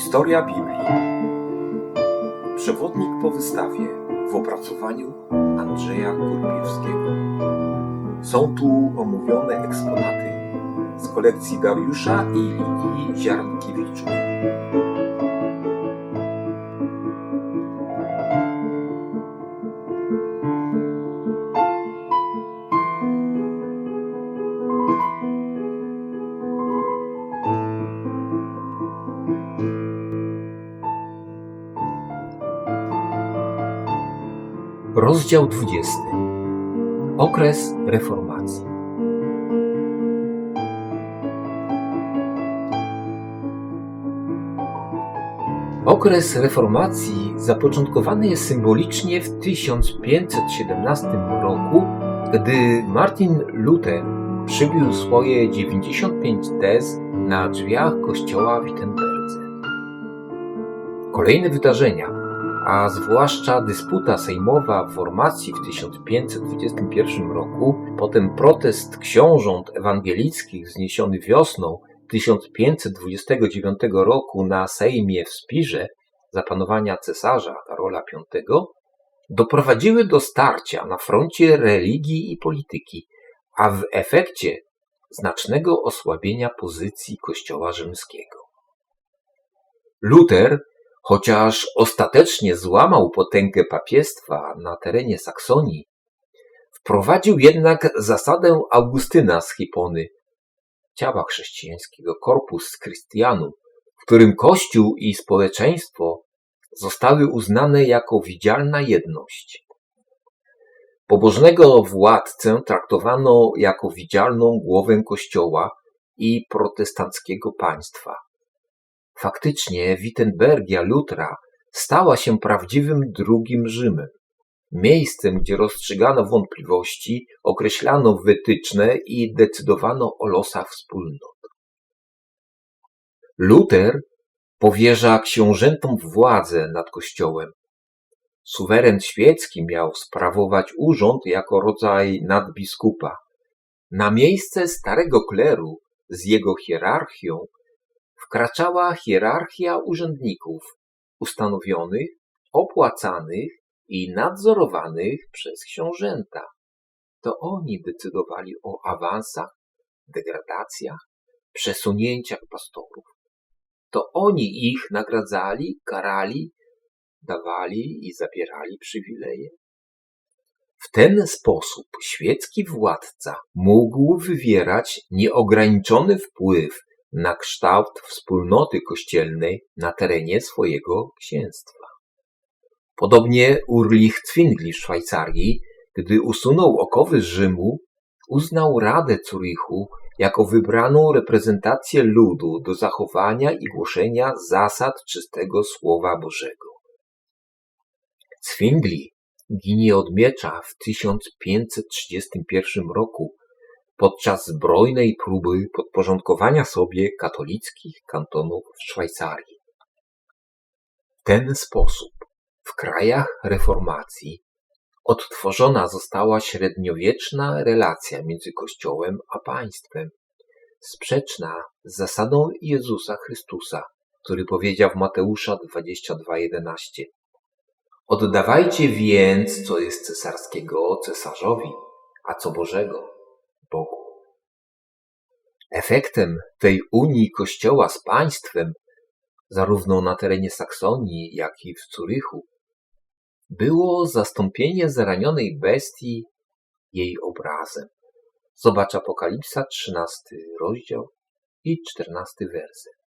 Historia Biblii. Przewodnik po wystawie w opracowaniu Andrzeja Kurpiewskiego. Są tu omówione eksponaty z kolekcji Dariusza i Lidii Ziarnkiewiczów. Rozdział 20. Okres reformacji. Okres reformacji zapoczątkowany jest symbolicznie w 1517 roku, gdy Martin Luther przybił swoje 95 tez na drzwiach kościoła w Wittenberdze. Kolejne wydarzenia a zwłaszcza dysputa sejmowa w formacji w 1521 roku, potem protest książąt ewangelickich wzniesiony wiosną 1529 roku na Sejmie w Spirze za panowania cesarza Karola V, doprowadziły do starcia na froncie religii i polityki, a w efekcie znacznego osłabienia pozycji Kościoła rzymskiego. Luther Chociaż ostatecznie złamał potęgę papiestwa na terenie Saksonii, wprowadził jednak zasadę Augustyna z Hipony, ciała chrześcijańskiego Corpus Christianum, w którym Kościół i społeczeństwo zostały uznane jako widzialna jedność. Pobożnego władcę traktowano jako widzialną głowę Kościoła i protestanckiego państwa. Faktycznie Wittenbergia Lutra stała się prawdziwym drugim Rzymem. Miejscem, gdzie rozstrzygano wątpliwości, określano wytyczne i decydowano o losach wspólnot. Luther powierza książętom władzę nad Kościołem. Suweren świecki miał sprawować urząd jako rodzaj nadbiskupa. Na miejsce starego kleru z jego hierarchią wkraczała hierarchia urzędników ustanowionych, opłacanych i nadzorowanych przez książęta. To oni decydowali o awansach, degradacjach, przesunięciach pastorów. To oni ich nagradzali, karali, dawali i zabierali przywileje. W ten sposób świecki władca mógł wywierać nieograniczony wpływ na kształt wspólnoty kościelnej na terenie swojego księstwa. Podobnie Urlich Zwingli w Szwajcarii, gdy usunął okowy z Rzymu, uznał Radę Zurichu jako wybraną reprezentację ludu do zachowania i głoszenia zasad czystego Słowa Bożego. Zwingli ginie od miecza w 1531 roku podczas zbrojnej próby podporządkowania sobie katolickich kantonów w Szwajcarii. W ten sposób w krajach reformacji odtworzona została średniowieczna relacja między Kościołem a państwem, sprzeczna z zasadą Jezusa Chrystusa, który powiedział w Mateusza 22:11 Oddawajcie więc, co jest cesarskiego cesarzowi, a co Bożego Bogu. Efektem tej unii Kościoła z państwem, zarówno na terenie Saksonii, jak i w Curychu, było zastąpienie zaranionej bestii jej obrazem. Zobacz Apokalipsa, 13 rozdział i 14 werset.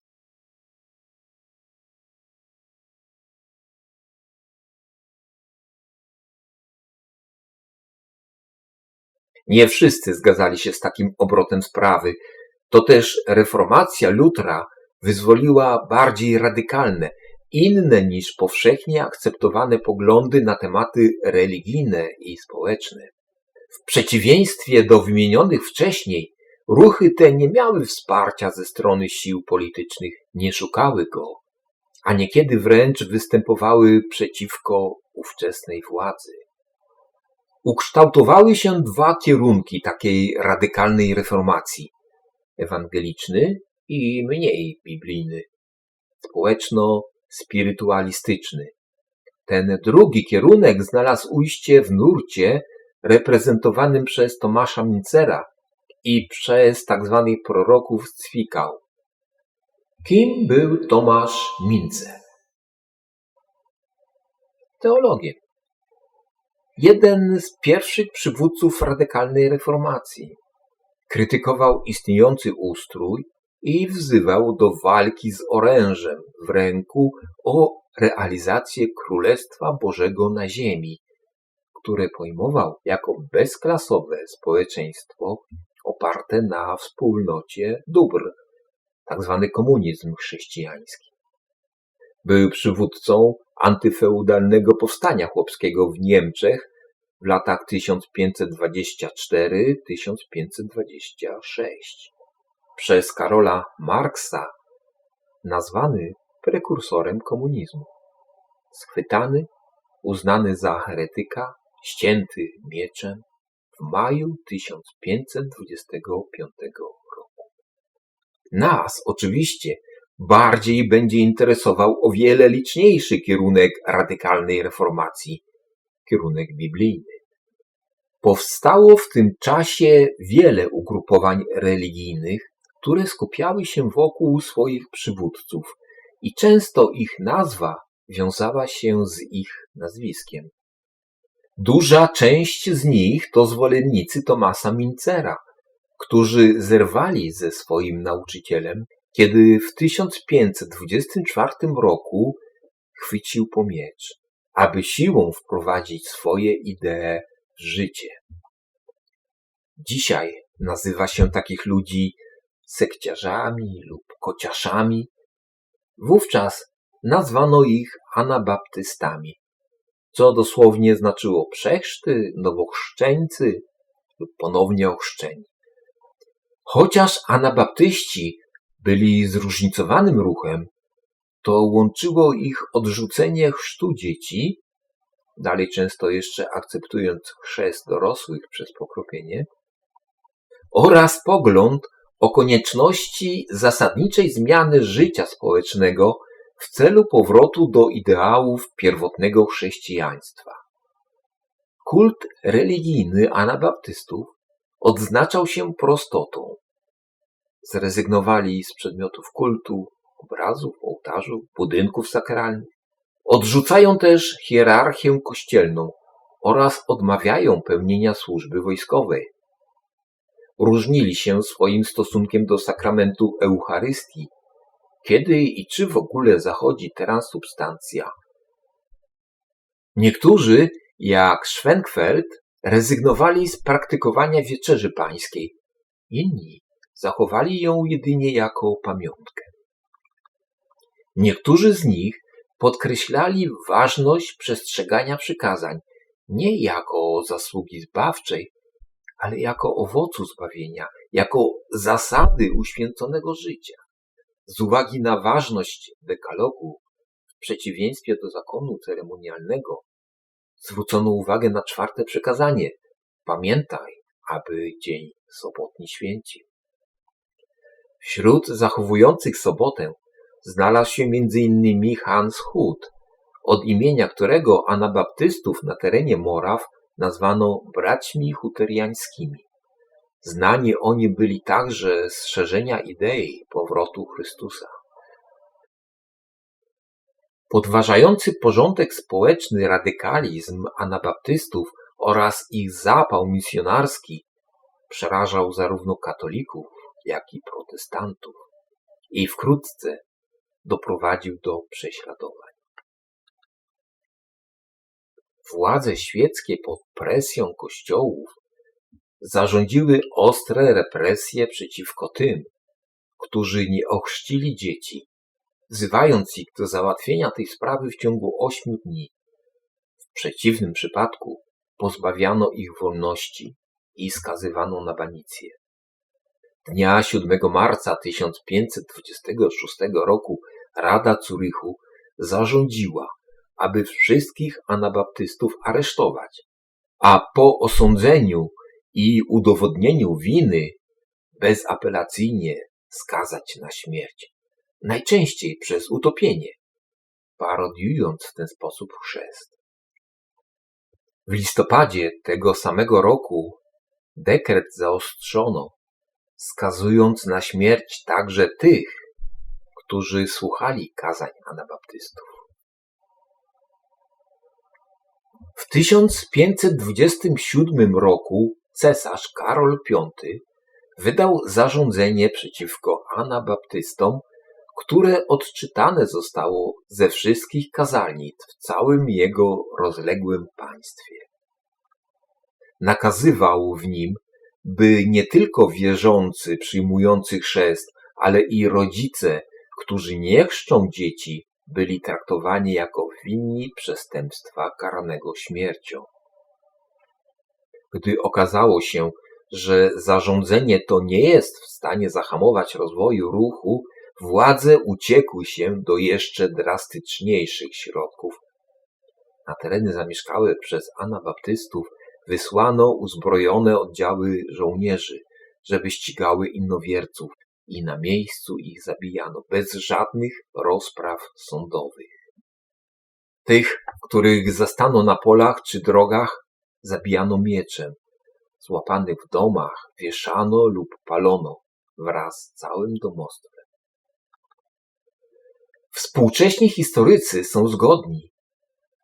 Nie wszyscy zgadzali się z takim obrotem sprawy. To też reformacja Lutra wyzwoliła bardziej radykalne, inne niż powszechnie akceptowane poglądy na tematy religijne i społeczne. W przeciwieństwie do wymienionych wcześniej, ruchy te nie miały wsparcia ze strony sił politycznych, nie szukały go, a niekiedy wręcz występowały przeciwko ówczesnej władzy ukształtowały się dwa kierunki takiej radykalnej reformacji ewangeliczny i mniej biblijny. społeczno-spirytualistyczny. Ten drugi kierunek znalazł ujście w nurcie reprezentowanym przez Tomasza Mincera i przez tzw. proroków z Cwikał. Kim był Tomasz Mincer? Teologiem. Jeden z pierwszych przywódców radykalnej reformacji. Krytykował istniejący ustrój i wzywał do walki z orężem w ręku o realizację Królestwa Bożego na ziemi, które pojmował jako bezklasowe społeczeństwo oparte na wspólnocie dóbr, tzw. Tak komunizm chrześcijański. Był przywódcą antyfeudalnego powstania chłopskiego w Niemczech w latach 1524-1526. Przez Karola Marksa nazwany prekursorem komunizmu. Schwytany, uznany za heretyka, ścięty mieczem w maju 1525 roku. Nas oczywiście bardziej będzie interesował o wiele liczniejszy kierunek radykalnej reformacji, kierunek biblijny. Powstało w tym czasie wiele ugrupowań religijnych, które skupiały się wokół swoich przywódców i często ich nazwa wiązała się z ich nazwiskiem. Duża część z nich to zwolennicy Tomasa Mincera, którzy zerwali ze swoim nauczycielem, kiedy w 1524 roku chwycił po miecz, aby siłą wprowadzić swoje idee w życie. Dzisiaj nazywa się takich ludzi sekciarzami lub kociaszami. Wówczas nazwano ich anabaptystami co dosłownie znaczyło przechrzty, nowochrzczeńcy lub ponownie ochrzczeni. Chociaż anabaptyści byli zróżnicowanym ruchem, to łączyło ich odrzucenie chrztu dzieci, dalej często jeszcze akceptując chrzest dorosłych przez pokropienie, oraz pogląd o konieczności zasadniczej zmiany życia społecznego w celu powrotu do ideałów pierwotnego chrześcijaństwa. Kult religijny anabaptystów odznaczał się prostotą. Zrezygnowali z przedmiotów kultu, obrazów, ołtarzów, budynków sakralnych. Odrzucają też hierarchię kościelną oraz odmawiają pełnienia służby wojskowej. Różnili się swoim stosunkiem do sakramentu Eucharystii kiedy i czy w ogóle zachodzi transsubstancja. Niektórzy, jak Schwenkfeld, rezygnowali z praktykowania wieczerzy pańskiej. Inni zachowali ją jedynie jako pamiątkę. Niektórzy z nich podkreślali ważność przestrzegania przykazań nie jako zasługi zbawczej, ale jako owocu zbawienia, jako zasady uświęconego życia. Z uwagi na ważność dekalogu, w przeciwieństwie do zakonu ceremonialnego, zwrócono uwagę na czwarte przekazanie. Pamiętaj, aby dzień sobotni święcił. Wśród zachowujących sobotę znalazł się m.in. Hans Hut, od imienia którego anabaptystów na terenie Moraw nazwano braćmi huteriańskimi. Znani oni byli także z szerzenia idei powrotu Chrystusa. Podważający porządek społeczny radykalizm anabaptystów oraz ich zapał misjonarski przerażał zarówno katolików, jak i protestantów i wkrótce doprowadził do prześladowań. Władze świeckie pod presją kościołów zarządziły ostre represje przeciwko tym, którzy nie ochrzcili dzieci, wzywając ich do załatwienia tej sprawy w ciągu ośmiu dni. W przeciwnym przypadku pozbawiano ich wolności i skazywano na banicję. Dnia 7 marca 1526 roku Rada Curychu zarządziła, aby wszystkich anabaptystów aresztować, a po osądzeniu i udowodnieniu winy bezapelacyjnie skazać na śmierć. najczęściej przez utopienie, parodiując w ten sposób chrzest. W listopadzie tego samego roku dekret zaostrzono, skazując na śmierć także tych, którzy słuchali kazań anabaptystów. W 1527 roku cesarz Karol V wydał zarządzenie przeciwko anabaptystom, które odczytane zostało ze wszystkich kazalnic w całym jego rozległym państwie. Nakazywał w nim, by nie tylko wierzący przyjmujący chrzest, ale i rodzice, którzy nie chrzczą dzieci, byli traktowani jako winni przestępstwa karanego śmiercią. Gdy okazało się, że zarządzenie to nie jest w stanie zahamować rozwoju ruchu, władze uciekły się do jeszcze drastyczniejszych środków. Na tereny zamieszkałe przez anabaptystów wysłano uzbrojone oddziały żołnierzy, żeby ścigały innowierców i na miejscu ich zabijano bez żadnych rozpraw sądowych. Tych, których zastano na polach czy drogach, zabijano mieczem. Złapanych w domach wieszano lub palono wraz z całym domostwem. Współcześni historycy są zgodni,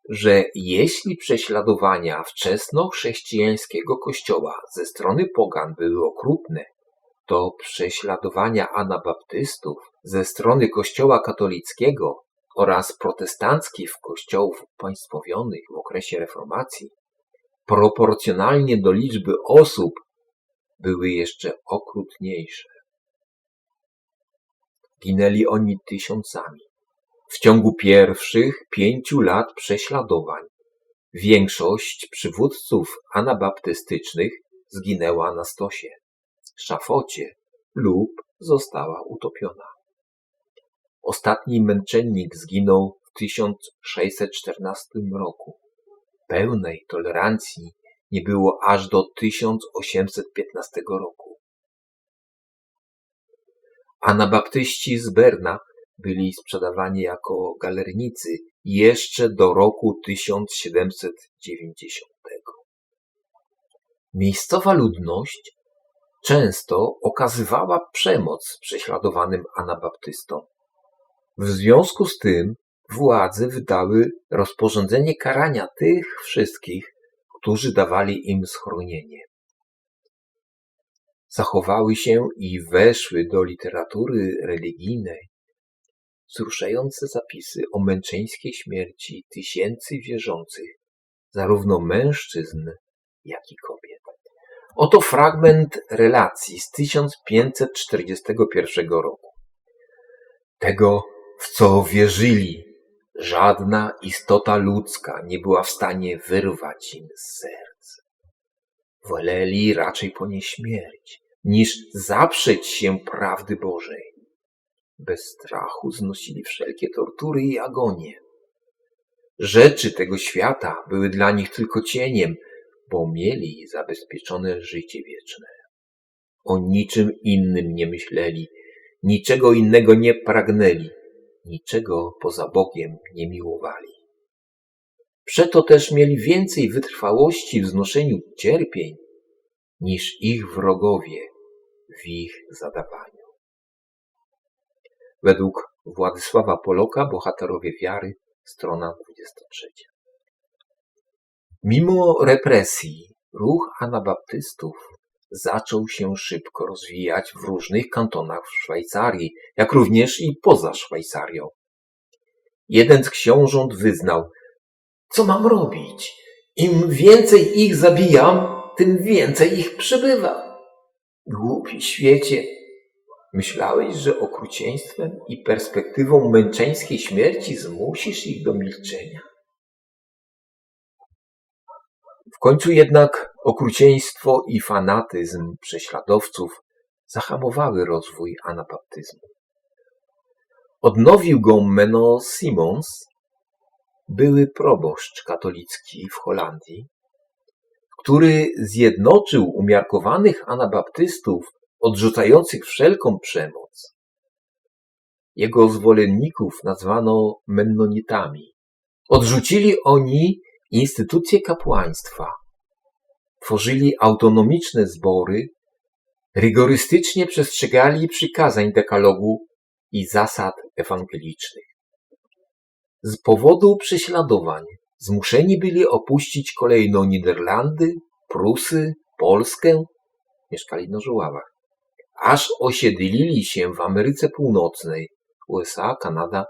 że jeśli prześladowania wczesnochrześcijańskiego kościoła ze strony pogan były okrutne, to prześladowania anabaptystów ze strony kościoła katolickiego oraz protestanckich kościołów państwowionych w okresie reformacji proporcjonalnie do liczby osób były jeszcze okrutniejsze. Ginęli oni tysiącami. W ciągu pierwszych pięciu lat prześladowań większość przywódców anabaptystycznych zginęła na stosie, szafocie lub została utopiona. Ostatni męczennik zginął w 1614 roku. Pełnej tolerancji nie było aż do 1815 roku. Anabaptyści z Berna byli sprzedawani jako galernicy jeszcze do roku 1790. Miejscowa ludność często okazywała przemoc prześladowanym anabaptystom. W związku z tym władze wydały rozporządzenie karania tych wszystkich, którzy dawali im schronienie. Zachowały się i weszły do literatury religijnej wzruszające zapisy o męczeńskiej śmierci tysięcy wierzących, zarówno mężczyzn, jak i kobiet. Oto fragment relacji z 1541 roku. Tego, w co wierzyli, żadna istota ludzka nie była w stanie wyrwać im z serc. Woleli raczej ponieść śmierć, niż zaprzeć się prawdy Bożej. Bez strachu znosili wszelkie tortury i agonie. Rzeczy tego świata były dla nich tylko cieniem, bo mieli zabezpieczone życie wieczne. O niczym innym nie myśleli, niczego innego nie pragnęli, niczego poza Bogiem nie miłowali. Przeto też mieli więcej wytrwałości w znoszeniu cierpień niż ich wrogowie w ich zadawaniu. Według Władysława Poloka Bohaterowie wiary, strona 23. Mimo represji, ruch anabaptystów zaczął się szybko rozwijać w różnych kantonach w Szwajcarii, jak również i poza Szwajcarią. Jeden z książąt wyznał, co mam robić? Im więcej ich zabijam, tym więcej ich przybywa. Głupi świecie, myślałeś, że okrucieństwem i perspektywą męczeńskiej śmierci zmusisz ich do milczenia? W końcu jednak okrucieństwo i fanatyzm prześladowców zahamowały rozwój anabaptyzmu. Odnowił go Menno Simons, były proboszcz katolicki w Holandii, który zjednoczył umiarkowanych anabaptystów odrzucających wszelką przemoc. Jego zwolenników nazwano Mennonitami. Odrzucili oni instytucje kapłaństwa. Tworzyli autonomiczne zbory, rygorystycznie przestrzegali przykazań dekalogu i zasad ewangelicznych. Z powodu prześladowań zmuszeni byli opuścić kolejno Niderlandy, Prusy, Polskę, mieszkali na Żuławach, aż osiedlili się w Ameryce Północnej, USA, Kanada,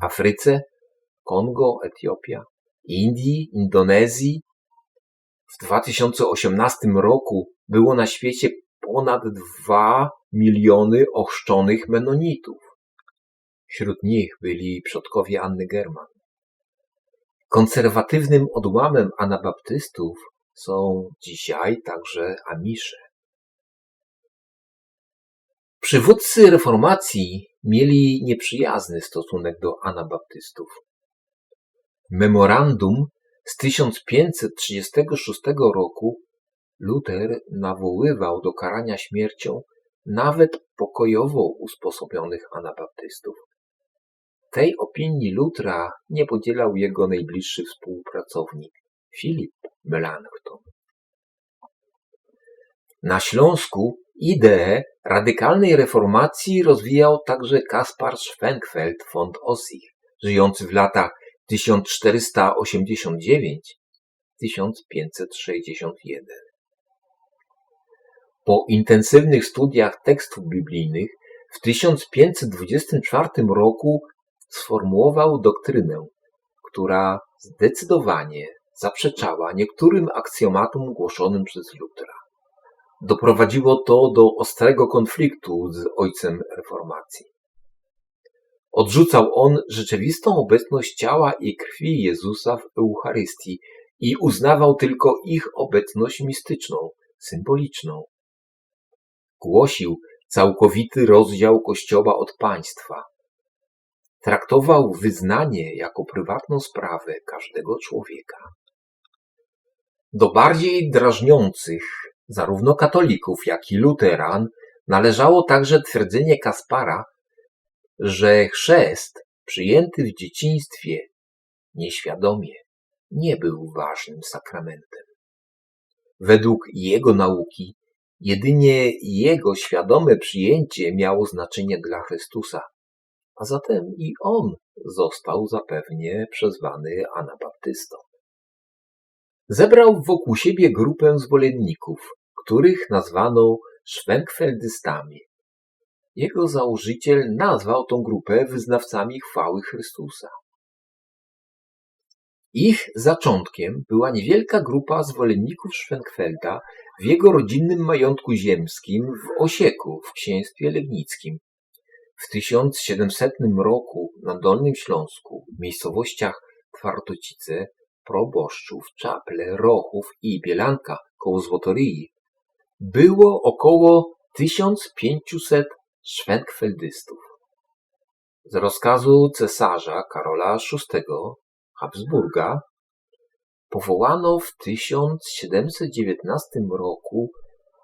Afryce, Kongo, Etiopia, Indii, Indonezji. W 2018 roku było na świecie ponad 2 miliony ochrzczonych menonitów. Wśród nich byli przodkowie Anny German. Konserwatywnym odłamem anabaptystów są dzisiaj także Amisze. Przywódcy reformacji mieli nieprzyjazny stosunek do anabaptystów. Memorandum z 1536 roku Luther nawoływał do karania śmiercią nawet pokojowo usposobionych anabaptystów. Tej opinii Lutra nie podzielał jego najbliższy współpracownik Filip Melanchthon. Na Śląsku ideę radykalnej reformacji rozwijał także Kaspar Schwenkfeld von Ossich, żyjący w latach 1489-1561. Po intensywnych studiach tekstów biblijnych w 1524 roku sformułował doktrynę, która zdecydowanie zaprzeczała niektórym aksjomatom głoszonym przez Lutra. Doprowadziło to do ostrego konfliktu z ojcem reformacji. Odrzucał on rzeczywistą obecność ciała i krwi Jezusa w Eucharystii i uznawał tylko ich obecność mistyczną, symboliczną. Głosił całkowity rozdział Kościoła od państwa. Traktował wyznanie jako prywatną sprawę każdego człowieka. Do bardziej drażniących zarówno katolików, jak i luteran należało także twierdzenie Kaspara, że chrzest przyjęty w dzieciństwie nieświadomie nie był ważnym sakramentem. Według jego nauki jedynie jego świadome przyjęcie miało znaczenie dla Chrystusa, a zatem i on został zapewnie przezwany anabaptystą. Zebrał wokół siebie grupę zwolenników, których nazwano Schwenkfeldystami. Jego założyciel nazwał tą grupę wyznawcami chwały Chrystusa. Ich zaczątkiem była niewielka grupa zwolenników Schwenkfelda w jego rodzinnym majątku ziemskim w Osieku w księstwie legnickim. W 1700 roku na Dolnym Śląsku, w miejscowościach Twardocice, Proboszczów, Czaple, Rochów i Bielanka koło Złotoryi było około 1500 szwenkfeldystów. Z rozkazu cesarza Karola VI Habsburga powołano w 1719 roku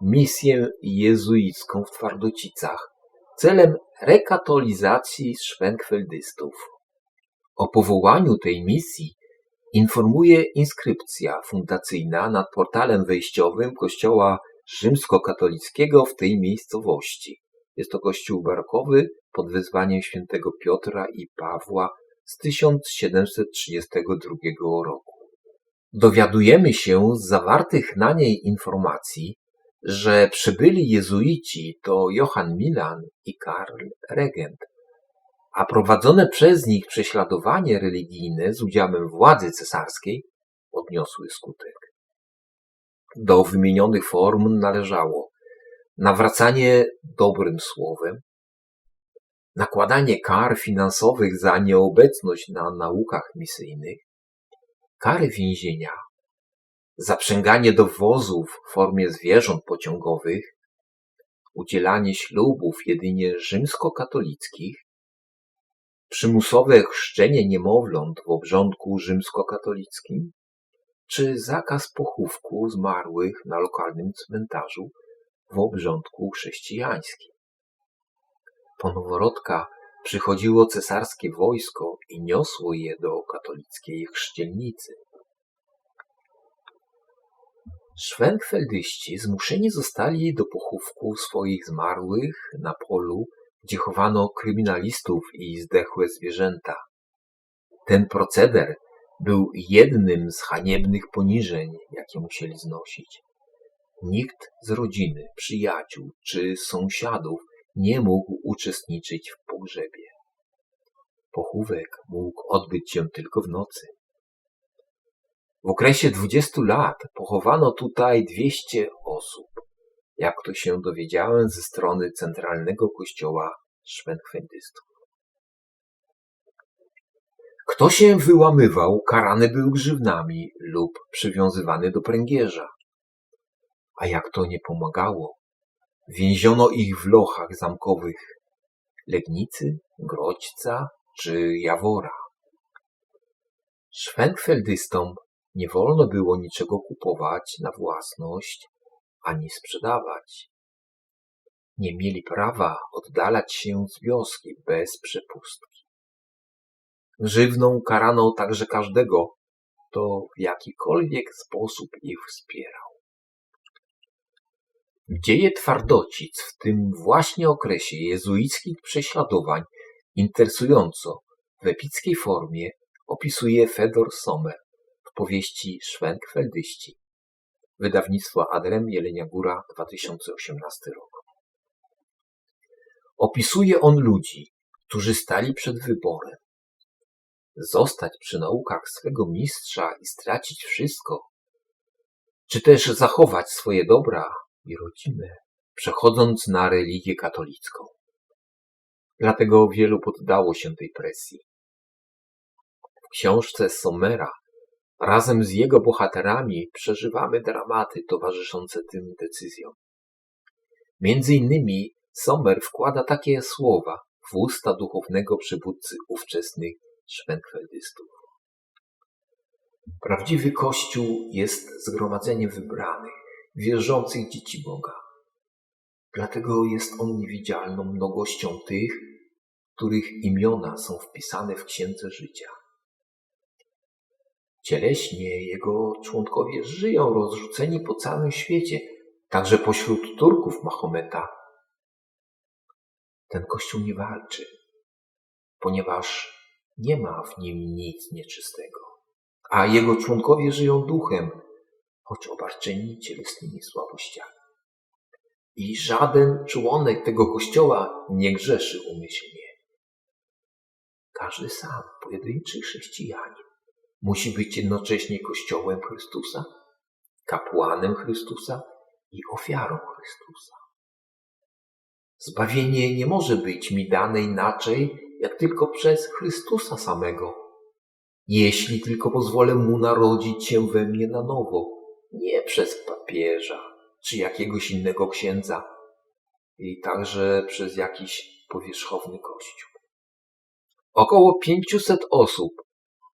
misję jezuicką w Twardocicach celem rekatolizacji szwenkfeldystów. O powołaniu tej misji informuje inskrypcja fundacyjna nad portalem wejściowym kościoła rzymskokatolickiego w tej miejscowości. Jest to kościół barokowy pod wezwaniem świętego Piotra i Pawła z 1732 roku. Dowiadujemy się z zawartych na niej informacji, że przybyli jezuici to Johann Milan i Karl Regent, a prowadzone przez nich prześladowanie religijne z udziałem władzy cesarskiej odniosły skutek. Do wymienionych form należało nawracanie dobrym słowem, nakładanie kar finansowych za nieobecność na naukach misyjnych, kary więzienia, zaprzęganie dowozów w formie zwierząt pociągowych, udzielanie ślubów jedynie rzymskokatolickich, przymusowe chrzczenie niemowląt w obrządku rzymskokatolickim, czy zakaz pochówku zmarłych na lokalnym cmentarzu w obrządku chrześcijańskim. Po noworodka przychodziło cesarskie wojsko i niosło je do katolickiej chrzcielnicy. Szwenfeldyści zmuszeni zostali do pochówku swoich zmarłych na polu, gdzie chowano kryminalistów i zdechłe zwierzęta. Ten proceder był jednym z haniebnych poniżeń, jakie musieli znosić. Nikt z rodziny, przyjaciół czy sąsiadów nie mógł uczestniczyć w pogrzebie. Pochówek mógł odbyć się tylko w nocy. W okresie 20 lat pochowano tutaj 200 osób, jak to się dowiedziałem ze strony centralnego kościoła szwenkwendystów. Kto się wyłamywał, karany był grzywnami lub przywiązywany do pręgierza. A jak to nie pomagało, więziono ich w lochach zamkowych Legnicy, Grodźca czy Jawora. Szwenkfeldystom nie wolno było niczego kupować na własność ani sprzedawać. Nie mieli prawa oddalać się z wioski bez przepustki. Żywną karano także każdego, kto w jakikolwiek sposób ich wspierał. Dzieje Twardocic w tym właśnie okresie jezuickich prześladowań interesująco w epickiej formie opisuje Fedor Sommer w powieści Szwenkfeldyści. Wydawnictwo Adrem Jelenia Góra 2018 rok. Opisuje on ludzi, którzy stali przed wyborem. Zostać przy naukach swego mistrza i stracić wszystko, czy też zachować swoje dobra i rodzinę, przechodząc na religię katolicką. Dlatego wielu poddało się tej presji. W książce Sommera razem z jego bohaterami przeżywamy dramaty towarzyszące tym decyzjom. Między innymi Sommer wkłada takie słowa w usta duchownego przywódcy ówczesnych szwenkfeldystów. Prawdziwy Kościół jest zgromadzeniem wybranych, wierzących dzieci Boga. Dlatego jest on niewidzialną mnogością tych, których imiona są wpisane w Księdze Życia. Cieleśnie jego członkowie żyją rozrzuceni po całym świecie, także pośród Turków Mahometa. Ten Kościół nie walczy, ponieważ nie ma w nim nic nieczystego, a jego członkowie żyją duchem, choć obarczeni cielesnymi słabościami. I żaden członek tego kościoła nie grzeszy umyślnie. Każdy sam, pojedynczy chrześcijanin, musi być jednocześnie kościołem Chrystusa, kapłanem Chrystusa i ofiarą Chrystusa. Zbawienie nie może być mi dane inaczej, jak tylko przez Chrystusa samego, jeśli tylko pozwolę Mu narodzić się we mnie na nowo nie przez papieża czy jakiegoś innego księdza i także przez jakiś powierzchowny kościół. Około 500 osób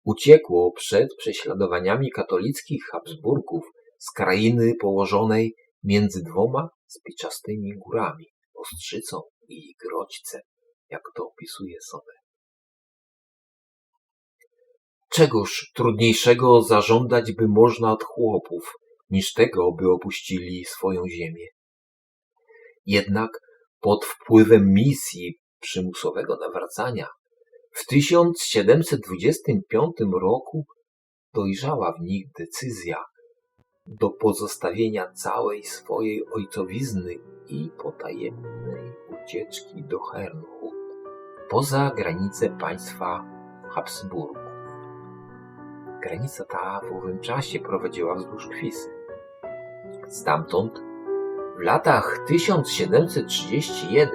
uciekło przed prześladowaniami katolickich Habsburgów z krainy położonej między dwoma spiczastymi górami, Ostrzycą i Grodźcem, jak to opisuje sobie. Czegoż trudniejszego zażądać by można od chłopów, niż tego, by opuścili swoją ziemię. Jednak pod wpływem misji przymusowego nawracania w 1725 roku dojrzała w nich decyzja do pozostawienia całej swojej ojcowizny i potajemnej ucieczki do Herrnhut, poza granice państwa Habsburgu. Granica ta w owym czasie prowadziła wzdłuż Kwisy. Stamtąd w latach 1731-1737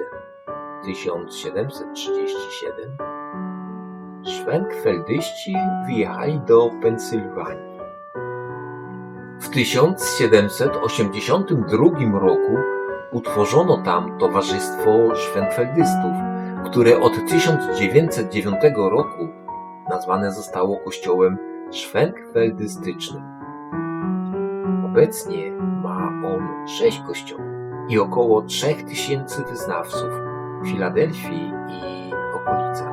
Szwenkfeldyści wyjechali do Pensylwanii. W 1782 roku utworzono tam Towarzystwo Szwenkfeldystów, które od 1909 roku nazwane zostało kościołem szwenkfeldystycznym. Obecnie on sześć kościołów i około trzech tysięcy wyznawców w Filadelfii i okolicach.